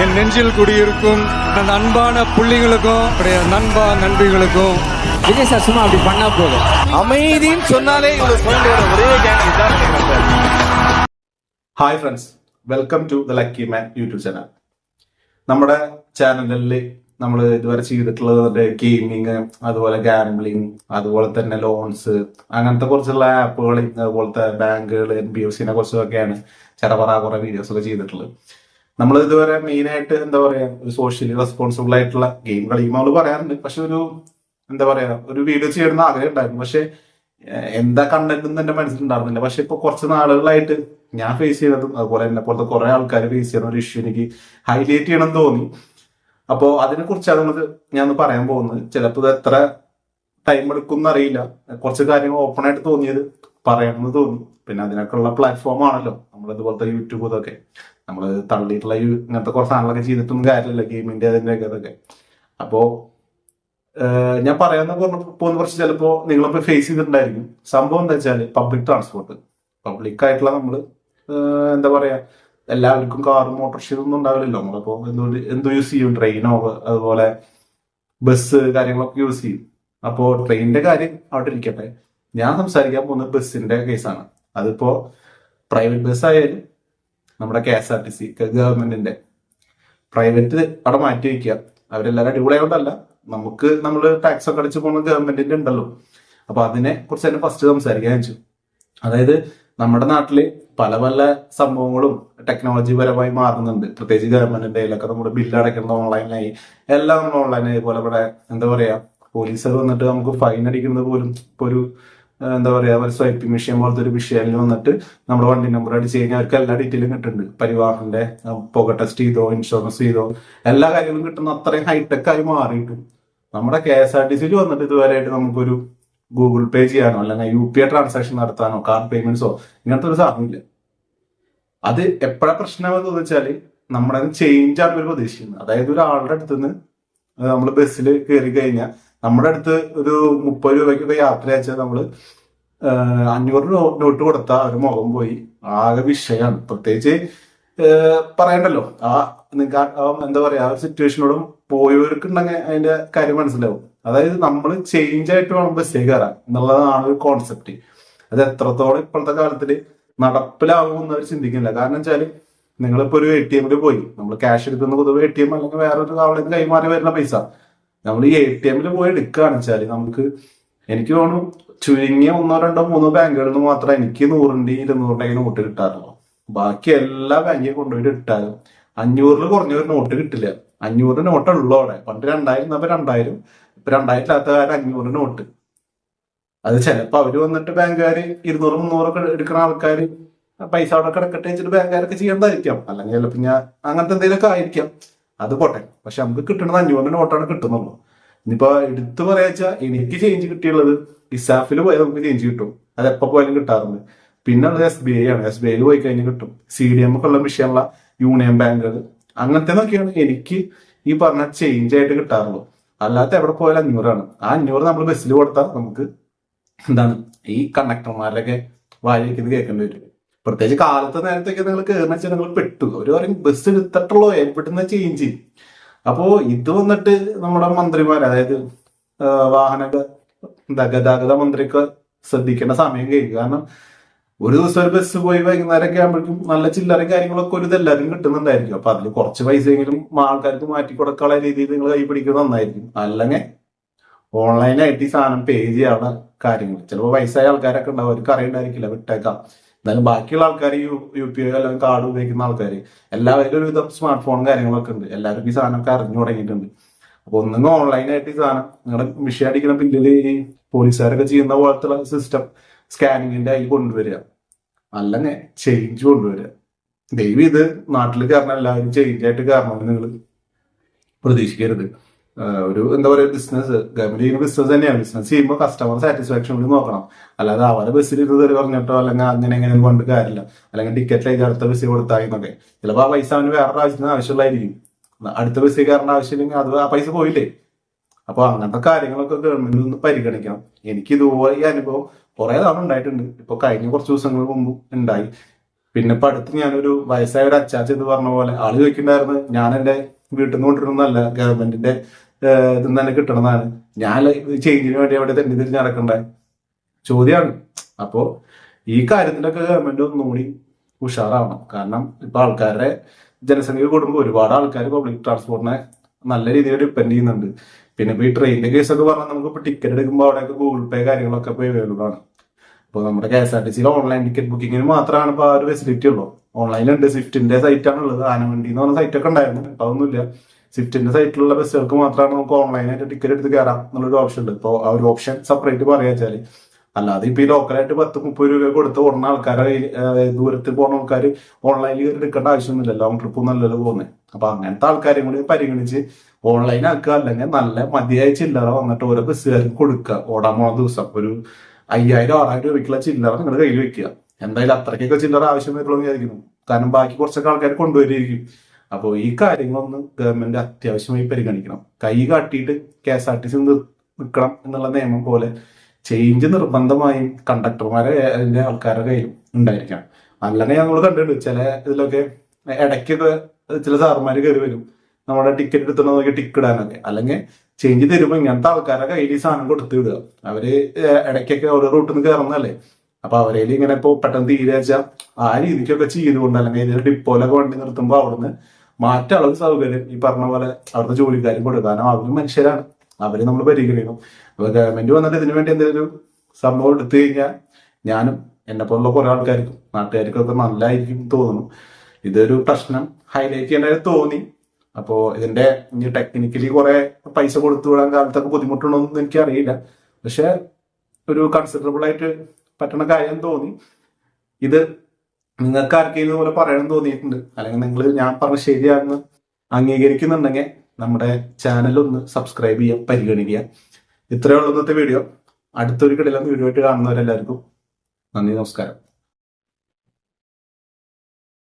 என் நெஞ்சில் குடியிருக்கும் அந்த அன்பான புள்ளிங்களுக்கும் என்னுடைய நண்பா நண்பிகளுக்கும் விஜய் சார் சும்மா அப்படி பண்ணா போதும் அமைதின்னு சொன்னாலே இவ்வளவு பாயிண்ட் வர ஒரே கேங் இதுதான் நினைக்கிறேன் sir hi friends welcome to the lucky man YouTube channel നമ്മുടെ ചാനലിൽ നമ്മൾ ഇതുവരെ ചെയ്തിട്ടുള്ളത് ഗെയിമിങ് അതുപോലെ ഗാംബ്ലിങ് അതുപോലെ തന്നെ ലോൺസ് അങ്ങനത്തെ കുറച്ചുള്ള ആപ്പുകൾ അതുപോലത്തെ ബാങ്കുകൾ എൻ ബി എഫ് സിനെ കുറിച്ചൊക്കെയാണ് ചെറപറ കുറെ വീഡിയോസ് ഒക്കെ ചെയ്തിട്ടുള്ളത് നമ്മൾ ഇതുവരെ മെയിൻ ആയിട്ട് എന്താ പറയാ ഒരു സോഷ്യലി റെസ്പോൺസിബിൾ ആയിട്ടുള്ള ഗെയിം കളിക്കുമ്പോൾ നമ്മൾ പറയാറുണ്ട്. പക്ഷെ ഒരു എന്താ പറയാ ഒരു വീഡിയോ ചെയ്യണമെന്ന് ആഗ്രഹം ഉണ്ടായിരുന്നു. പക്ഷെ എന്താ കണ്ടന്റ് എന്ന് എന്റെ മനസ്സിലുണ്ടായിരുന്നില്ല പക്ഷെ ഇപ്പൊ കുറച്ച് നാളുകളായിട്ട് ഞാൻ ഫേസ് ചെയ്തതും അതുപോലെ എന്നെ പോലത്തെ കുറെ ആൾക്കാർ ഫേസ് ചെയ്യുന്ന ഒരു ഇഷ്യൂ എനിക്ക് ഹൈലൈറ്റ് ചെയ്യണം തോന്നി. അപ്പോ അതിനെ കുറിച്ചാണ് നമുക്ക് ഞാൻ പറയാൻ പോകുന്നത് ചിലപ്പോൾ ഇത് എത്ര ടൈം എടുക്കും എന്നറിയില്ല. കുറച്ച് കാര്യങ്ങൾ ഓപ്പൺ ആയിട്ട് തോന്നിയത് പറയണമെന്ന് തോന്നി. പിന്നെ അതിനൊക്കെയുള്ള പ്ലാറ്റ്ഫോം ആണല്ലോ. നമ്മൾ ഇതുപോലത്തെ യൂട്യൂബ് ഇതൊക്കെ. നമ്മൾ തള്ളിയിട്ടുള്ള ഇങ്ങനത്തെ കുറച്ച് സാധനങ്ങളൊക്കെ ചെയ്തിട്ടൊന്നും കാര്യമില്ല ഗെയിമിന്റെ അതിന്റെ ഒക്കെ ഇതൊക്കെ. അപ്പോ ഞാൻ പറയാന്ന് പറഞ്ഞ പോകുന്ന കുറച്ച് ചിലപ്പോ നിങ്ങളിപ്പോ ഫേസ് ചെയ്തിട്ടുണ്ടായിരിക്കും. സംഭവം എന്താ വെച്ചാൽ പബ്ലിക് ട്രാൻസ്പോർട്ട് പബ്ലിക് ആയിട്ടുള്ള നമ്മൾ എന്താ പറയാ എല്ലാവർക്കും കാറും മോട്ടോർ ഒന്നും ഉണ്ടാവില്ലല്ലോ. നമ്മളിപ്പോ എന്തോ എന്തോ യൂസ് ചെയ്യും. ട്രെയിനോ അതുപോലെ ബസ് കാര്യങ്ങളൊക്കെ യൂസ് ചെയ്യും. അപ്പോ ട്രെയിനിന്റെ കാര്യം അവിടെ ഇരിക്കട്ടെ. ഞാൻ സംസാരിക്കാൻ പോകുന്ന ബസ്സിന്റെ കേസാണ് അതിപ്പോ പ്രൈവറ്റ് ബസ് ആയാലും നമ്മുടെ K S R T C ഗവൺമെന്റിന്റെ പ്രൈവറ്റ് അവിടെ മാറ്റി വയ്ക്കുക അവരെല്ലാവരും അടിപൊളിയായോണ്ടല്ല. നമുക്ക് നമ്മൾ ടാക്സ് ഒക്കെ അടിച്ചു പോകുന്ന ഗവൺമെന്റിന്റെ ഉണ്ടല്ലോ. അപ്പൊ അതിനെ കുറിച്ച് തന്നെ ഫസ്റ്റ് സംസാരിക്കാൻ വെച്ചു. അതായത് നമ്മുടെ നാട്ടിൽ പല പല സംഭവങ്ങളും ടെക്നോളജി പരമായി മാറുന്നുണ്ട്. പ്രത്യേകിച്ച് ഗവൺമെന്റിന്റെ കയ്യിലൊക്കെ നമ്മുടെ ബില്ല് അടയ്ക്കുന്നത് ഓൺലൈനായി എല്ലാം നമ്മൾ ഓൺലൈനായി പോലെ ഇവിടെ എന്താ പറയാ പോലീസർ വന്നിട്ട് നമുക്ക് ഫൈൻ അടിക്കുന്നത് പോലും ഇപ്പൊ ഒരു എന്താ പറയാ ഒരു സ്വൈപ്പിംഗ് മെഷീൻ പോലത്തെ ഒരു മെഷീനിൽ വന്നിട്ട് നമ്മുടെ വണ്ടി നമ്പർ അടിച്ച് കഴിഞ്ഞാൽ അവർക്ക് എല്ലാ ഡീറ്റെയിലും കിട്ടുന്നുണ്ട്. പരിവാഹന്റെ പുക ടെസ്റ്റ് ചെയ്തോ ഇൻഷുറൻസ് ചെയ്തോ എല്ലാ കാര്യങ്ങളും കിട്ടുന്ന അത്രയും ഹൈടെക് ആയി മാറിയിട്ടും. നമ്മുടെ കെ എസ് ആർ ടി സിയിൽ വന്നിട്ട് ഇതുവരെയായിട്ട് നമുക്കൊരു ഗൂഗിൾ പേ ചെയ്യാനോ അല്ലെങ്കിൽ യു പി ഐ ട്രാൻസാക്ഷൻ നടത്താനോ കാർഡ് പേയ്മെന്റ്സോ ഇങ്ങനത്തെ ഒരു സാധനമില്ല അത് എപ്പോഴാ പ്രശ്നമെന്ന് ചോദിച്ചാൽ നമ്മുടെ ചേഞ്ച് ആണ് ഇവർ പ്രതീക്ഷിക്കുന്നത്. അതായത് ഒരാളുടെ അടുത്ത് നിന്ന് നമ്മൾ ബസ്സിൽ കയറി കഴിഞ്ഞാൽ നമ്മുടെ അടുത്ത് ഒരു മുപ്പത് രൂപയ്ക്കൊക്കെ യാത്ര അയച്ചാൽ നമ്മൾ അഞ്ഞൂറ് നോട്ട് കൊടുത്താൽ ഒരു മുഖം പോയി. ആകെ വിഷയമാണ് പ്രത്യേകിച്ച് പറയണ്ടല്ലോ. ആ നിങ്ങൾക്ക് എന്താ പറയാ ആ ഒരു സിറ്റുവേഷനോടും പോയവർക്കുണ്ടെങ്കിൽ അതിന്റെ കാര്യം മനസ്സിലാവും. അതായത് നമ്മൾ ചേഞ്ച് ആയിട്ട് വേണം ബസ്സിൽ കയറാൻ. എന്നുള്ളതാണ് ഒരു കോൺസെപ്റ്റ് അത് എത്രത്തോളം ഇപ്പോഴത്തെ കാലത്തിൽ നടപ്പിലാവുമെന്ന് അവർ ചിന്തിക്കുന്നില്ല. കാരണം വെച്ചാൽ നിങ്ങളിപ്പോ ഒരു എ ടി എമ്മിൽ പോയി. നമ്മൾ ക്യാഷ് എടുക്കുന്ന പൊതുവെ എ ടി എം അല്ലെങ്കിൽ വേറൊരു കാവളിൽ കൈമാറി വരുന്ന പൈസ. നമ്മൾ ഈ എ ടി എമ്മിൽ പോയി എടുക്കുകയാണ് വെച്ചാൽ നമുക്ക് എനിക്ക് തോന്നുന്നു ചുരുങ്ങിയ ഒന്നോ രണ്ടോ മൂന്നോ ബാങ്കുകളിൽ നിന്ന് മാത്രമേ എനിക്ക് നൂറിന്റെ ഇരുന്നൂറിന്റെ നോട്ട് കിട്ടാറുള്ളൂ. ബാക്കി എല്ലാ ബാങ്കിൽ കൊണ്ടുപോയിട്ട് ഇട്ടാലും അഞ്ഞൂറിൽ കുറഞ്ഞ ഒരു നോട്ട് കിട്ടില്ല. അഞ്ഞൂറ് നോട്ട് ഉള്ളൂ അവിടെ. പണ്ട് രണ്ടായിരം ഇപ്പൊ രണ്ടായിരം. ഇപ്പൊ രണ്ടായിരം ഇല്ലാത്ത കാര്യം അഞ്ഞൂറ് നോട്ട് അത് ചിലപ്പോ അവർ വന്നിട്ട് ബാങ്കുകാർ ഇരുന്നൂറ് മുന്നൂറൊക്കെ എടുക്കുന്ന ആൾക്കാർ പൈസ അവിടെ കിടക്കട്ടെ വെച്ചിട്ട് ബാങ്കുകാരൊക്കെ ചെയ്യേണ്ടതായിരിക്കാം. അല്ലെങ്കിൽ ചിലപ്പോ ഞാൻ അങ്ങനത്തെ എന്തെങ്കിലുമൊക്കെ ആയിരിക്കാം. അത് പോട്ടെ. പക്ഷെ നമുക്ക് കിട്ടുന്നത് അഞ്ഞൂറിന് നോട്ടാണ് കിട്ടുന്നുള്ളൂ. ഇനിയിപ്പോ എടുത്തു പറയാച്ചാ എനിക്ക് ചേഞ്ച് കിട്ടിയുള്ളത് ഇസാഫിൽ പോയാൽ നമുക്ക് ചേഞ്ച് കിട്ടും. അത് എപ്പോ പോയാലും കിട്ടാറുണ്ട്. പിന്നെ ഉള്ളത് എസ് ബി ഐ ആണ്. എസ് ബി ഐയിൽ പോയി കഴിഞ്ഞാൽ കിട്ടും. സി ഡി എം ഒക്കെ ഉള്ള വിഷയമുള്ള യൂണിയൻ ബാങ്കുകൾ. അങ്ങനത്തെ നോക്കിയാണ് എനിക്ക് ഈ പറഞ്ഞ ചേഞ്ച് ആയിട്ട് കിട്ടാറുള്ളൂ അല്ലാത്ത എവിടെ പോയാലും അഞ്ഞൂറാണ്. ആ അഞ്ഞൂറ് നമ്മൾ ബസ്സിൽ കൊടുത്താൽ നമുക്ക് എന്താണ് ഈ കണ്ടക്ടർമാരൊക്കെ വായിക്കുന്നത് കേൾക്കേണ്ടി വരും. പ്രത്യേകിച്ച് കാലത്ത് നേരത്തേക്ക് നിങ്ങൾ കയറുന്ന വെച്ചാൽ നിങ്ങൾ പെട്ടു. ഒരു പറയും ബസ് എടുത്തിട്ടുള്ളൂ എവിടുന്ന് ചേഞ്ച് ചെയ്യും അപ്പോ ഇത് വന്നിട്ട് നമ്മുടെ മന്ത്രിമാർ അതായത് വാഹന എന്താ ഗതാഗത മന്ത്രിക്ക് ശ്രദ്ധിക്കേണ്ട സമയം കഴിയും കാരണം ഒരു ദിവസം ഒരു ബസ് പോയി വൈകുന്നേരമൊക്കെ ആകുമ്പോഴേക്കും നല്ല ചില്ലറയും കാര്യങ്ങളൊക്കെ ഒരു ഇതെല്ലാവരും കിട്ടുന്നുണ്ടായിരിക്കും. അപ്പൊ അതിൽ കുറച്ച് പൈസയെങ്കിലും ആൾക്കാർക്ക് മാറ്റി കൊടുക്കാനുള്ള രീതിയിൽ നിങ്ങൾ കൈ പിടിക്കുന്നത് നന്നായിരിക്കും. അല്ലെങ്കിൽ ഓൺലൈനായിട്ട് ഈ സാധനം പേ ചെയ്യാനുള്ള കാര്യങ്ങൾ. ചിലപ്പോൾ വയസ്സായ ആൾക്കാരൊക്കെ ഉണ്ടാവും അവർക്ക് അറിയണ്ടായിരിക്കില്ല വിട്ടേക്കാം. എന്നാലും ബാക്കിയുള്ള ആൾക്കാർ യു യു പി ഐ അല്ലെങ്കിൽ കാർഡ് ഉപയോഗിക്കുന്ന ആൾക്കാർ എല്ലാവരും ഒരുവിധം സ്മാർട്ട് ഫോൺ കാര്യങ്ങളൊക്കെ ഉണ്ട്. എല്ലാവരും ഈ സാധനമൊക്കെ അറിഞ്ഞു തുടങ്ങിയിട്ടുണ്ട്. അപ്പൊ ഒന്നും ഓൺലൈനായിട്ട് ഈ സാധനം നിങ്ങളുടെ മിഷീൻ അടിക്കുന്ന പിന്നിൽ ഈ പോലീസുകാരൊക്കെ ചെയ്യുന്ന പോലത്തെ സിസ്റ്റം സ്കാനിങ്ങിന്റെ അതിൽ കൊണ്ടുവരിക. അല്ലെങ്കിൽ ചേഞ്ച് കൊണ്ടുവരിക. ദൈവം ഇത് നാട്ടിൽ കാരണം എല്ലാവരും ചേഞ്ച് ആയിട്ട് കാരണം നിങ്ങൾ പ്രതീക്ഷിക്കരുത്. ഒരു എന്താ പറയുക ബിസിനസ് ഗവൺമെന്റ് ചെയ്യുന്ന ബിസിനസ് തന്നെയാണ്. ബിസിനസ് ചെയ്യുമ്പോൾ കസ്റ്റമർ സാറ്റിസ്ഫാക്ഷൻ കൂടി നോക്കണം. അല്ലാതെ അവരെ ബസ്സിൽ ഇരുന്ന് പറഞ്ഞിട്ടോ അല്ലെങ്കിൽ അങ്ങനെ എങ്ങനെ കൊണ്ട് കാര്യമില്ല. അല്ലെങ്കിൽ ടിക്കറ്റ് ചെയ്ത് അടുത്ത ബസ്സിൽ കൊടുത്താൽ എന്നൊക്കെ. ചിലപ്പോൾ ആ പൈസ അവന് വേറെ ആവശ്യത്തിന് ആവശ്യമുള്ളതായിരിക്കും. അടുത്ത ബസ്സിൽ കയറേണ്ട ആവശ്യമില്ലെങ്കിൽ അത് ആ പൈസ പോയില്ലേ? അപ്പോൾ അങ്ങനത്തെ കാര്യങ്ങളൊക്കെ ഗവൺമെന്റ് ഒന്ന് പരിഗണിക്കണം. എനിക്ക് ഇതുപോലെ ഈ അനുഭവം കുറെ തവണ ഉണ്ടായിട്ടുണ്ട്. ഇപ്പൊ കഴിഞ്ഞ കുറച്ച് ദിവസങ്ങൾ മുമ്പ് ഉണ്ടായി. പിന്നെ ഇപ്പൊ അടുത്ത് ഞാനൊരു വയസ്സായ ഒരു അച്ചാച്ച എന്ന് പറഞ്ഞ പോലെ ആൾ ചോദിക്കുന്നുണ്ടായിരുന്നു ഞാൻ എന്റെ വീട്ടിൽ നിന്ന് കൊണ്ടിരുന്നല്ല ഗവൺമെന്റിന്റെ ഇതും തന്നെ കിട്ടണമെന്നാണ് ഞാൻ ചേഞ്ചിന് വേണ്ടി അവിടെ തന്നെ തിരിഞ്ഞ് നടക്കണ്ടേ? ചോദ്യമാണ് അപ്പോ ഈ കാര്യത്തിലൊക്കെ ഗവൺമെന്റ് ഒന്നുകൂടി ഉഷാറാവണം. കാരണം ഇപ്പൊ ആൾക്കാരുടെ ജനസംഖ്യ കൂടുമ്പോൾ ഒരുപാട് ആൾക്കാർ പബ്ലിക് ട്രാൻസ്പോർട്ടിനെ നല്ല രീതിയിൽ ഡിപ്പെൻഡ് ചെയ്യുന്നുണ്ട്. പിന്നെ ഇപ്പൊ ഈ ട്രെയിനിന്റെ കേസൊക്കെ പറഞ്ഞാൽ നമുക്ക് ഇപ്പൊ ടിക്കറ്റ് എടുക്കുമ്പോൾ അവിടെയൊക്കെ ഗൂഗിൾ പേ കാര്യങ്ങളൊക്കെ ഇപ്പൊ അവൈലബിൾ ആണ്. ഇപ്പോൾ നമ്മുടെ കെ എസ് ആർ ടി സിയിൽ ഓൺലൈൻ ടിക്കറ്റ് ബുക്കിങ്ങിന് മാത്രമാണ് ഇപ്പോൾ ആ ഒരു ഫെസിലിറ്റി ഉള്ളൂ. ഓൺലൈനിലുണ്ട്. സ്വിഫ്റ്റിന്റെ സൈറ്റാണ് ഉള്ളത് ആനവണ്ടി എന്ന് പറഞ്ഞ സൈറ്റൊക്കെ ഉണ്ടായിരുന്നു. ഇപ്പൊ അതൊന്നുമില്ല. സ്വിഫ്റ്റിന്റെ സൈറ്റിലുള്ള ബസ്സുകൾക്ക് മാത്രമാണ് നമുക്ക് ഓൺലൈനായിട്ട് ടിക്കറ്റ് എടുത്ത് കയറാം എന്നുള്ളൊരു ഓപ്ഷൻ ഉണ്ട്. ഇപ്പോൾ ആ ഒരു ഓപ്ഷൻ സെപ്പറേറ്റ് പറയാ വെച്ചാൽ. അല്ലാതെ ഇപ്പൊ ഈ ലോക്കലായിട്ട് പത്ത് മുപ്പത് രൂപ കൊടുത്ത് ഓടുന്ന ആൾക്കാരെ ദൂരത്തിൽ പോകുന്ന ആൾക്കാർ ഓൺലൈനിൽ എടുക്കേണ്ട ആവശ്യമൊന്നുമില്ല. ലോങ് ട്രിപ്പ് നല്ലത് പോകുന്നത് അപ്പൊ അങ്ങനത്തെ ആൾക്കാരെയും കൂടി പരിഗണിച്ച് ഓൺലൈൻ ആക്കുക അല്ലെങ്കിൽ നല്ല മതിയായ ചില്ലറ വന്നിട്ട് ഓരോ ബസ്സുകാർക്ക് കൊടുക്കുക. ഓടാൻ പോണ ദിവസം ഒരു അയ്യായിരം ആറായിരം രൂപയ്ക്കുള്ള ചില്ലറ നിങ്ങളുടെ കയ്യിൽ വെക്കുക. എന്തായാലും അത്രയ്ക്കൊക്കെ ചില്ലറ ആവശ്യം വരുള്ളൂ വിചാരിക്കുന്നു. കാരണം ബാക്കി കുറച്ചൊക്കെ ആൾക്കാർ കൊണ്ടുവരികയും അപ്പോൾ ഈ കാര്യങ്ങളൊന്ന് ഗവൺമെന്റ് അത്യാവശ്യമായി പരിഗണിക്കണം. കൈ കാട്ടിയിട്ട് K S R T C നിൽക്കണം എന്നുള്ള നിയമം പോലെ ചേഞ്ച് നിർബന്ധമായും കണ്ടക്ടർമാരെ അതിന്റെ ആൾക്കാരുടെ കയ്യിലും ഉണ്ടായിരിക്കണം. അല്ലെങ്കിൽ ഞങ്ങൾ കണ്ടിട്ടുണ്ട്. ചില ഇതിലൊക്കെ ഇടയ്ക്കൊക്കെ ചില സാറുമാര് കയറി വരും. നമ്മുടെ ടിക്കറ്റ് എടുത്തിട്ട് നോക്കി ടിക്കറ്റ് ഇടാനൊക്കെ. അല്ലെങ്കിൽ ചേഞ്ച് തരുമ്പോൾ ഇങ്ങനത്തെ ആൾക്കാരുടെ കയ്യിൽ ഈ സാധനം കൊടുത്തു വിടുക. അവർ ഇടയ്ക്കൊക്കെ ഓരോ റൂട്ടിൽ നിന്ന് കയറുന്നതല്ലേ അപ്പൊ അവരേൽ ഇങ്ങനെ ഇപ്പൊ പെട്ടെന്ന് തീരെ വെച്ചാൽ ആ രീതിക്കൊക്കെ ചെയ്തുകൊണ്ട് അല്ലെങ്കിൽ ഇതിന്റെ ഡിപ്പോലൊക്കെ വണ്ടി നിർത്തുമ്പോൾ അവിടുന്ന് മാറ്റാനുള്ള സൗകര്യം ഈ പറഞ്ഞ പോലെ അവിടുത്തെ ജോലിക്കാരും കൊടുക്കും. കാരണം അവരും മനുഷ്യരാണ്. അവരെ നമ്മൾ പരിഗണിക്കണം അപ്പൊ ഗവൺമെന്റ് വന്നിട്ട് ഇതിനു വേണ്ടി എന്തെങ്കിലും സംഭവം എടുത്തു കഴിഞ്ഞാൽ ഞാനും എന്നെ പോലുള്ള കുറെ ആൾക്കാർക്കും നാട്ടുകാർക്കൊക്കെ നല്ലതായിരിക്കും തോന്നുന്നു. ഇതൊരു പ്രശ്നം ഹൈലൈറ്റ് ചെയ്യേണ്ടതായി തോന്നി. അപ്പോ ഇതിന്റെ ഇനി ടെക്നിക്കലി കുറെ പൈസ കൊടുത്തു വിടാൻ കാലത്തൊക്കെ ബുദ്ധിമുട്ടുണ്ടോ എന്ന് എനിക്ക് അറിയില്ല പക്ഷെ ഒരു കൺസിഡറബിൾ ആയിട്ട് പറ്റണ കാര്യം തോന്നി. ഇത് നിങ്ങൾക്ക് ആർക്കെങ്കിലും ഇതുപോലെ പറയണം തോന്നിയിട്ടുണ്ട്. അല്ലെങ്കിൽ നിങ്ങൾ ഞാൻ പറഞ്ഞ ശരിയാണെന്ന് അംഗീകരിക്കുന്നുണ്ടെങ്കിൽ നമ്മുടെ ചാനൽ ഒന്ന് സബ്സ്ക്രൈബ് ചെയ്യാം പരിഗണിക്കുക. ഇത്രയുള്ള ഇന്നത്തെ വീഡിയോ അടുത്തൊരു കിടലം വീഡിയോ ആയിട്ട് കാണുന്നവരെല്ലാവർക്കും നന്ദി നമസ്കാരം.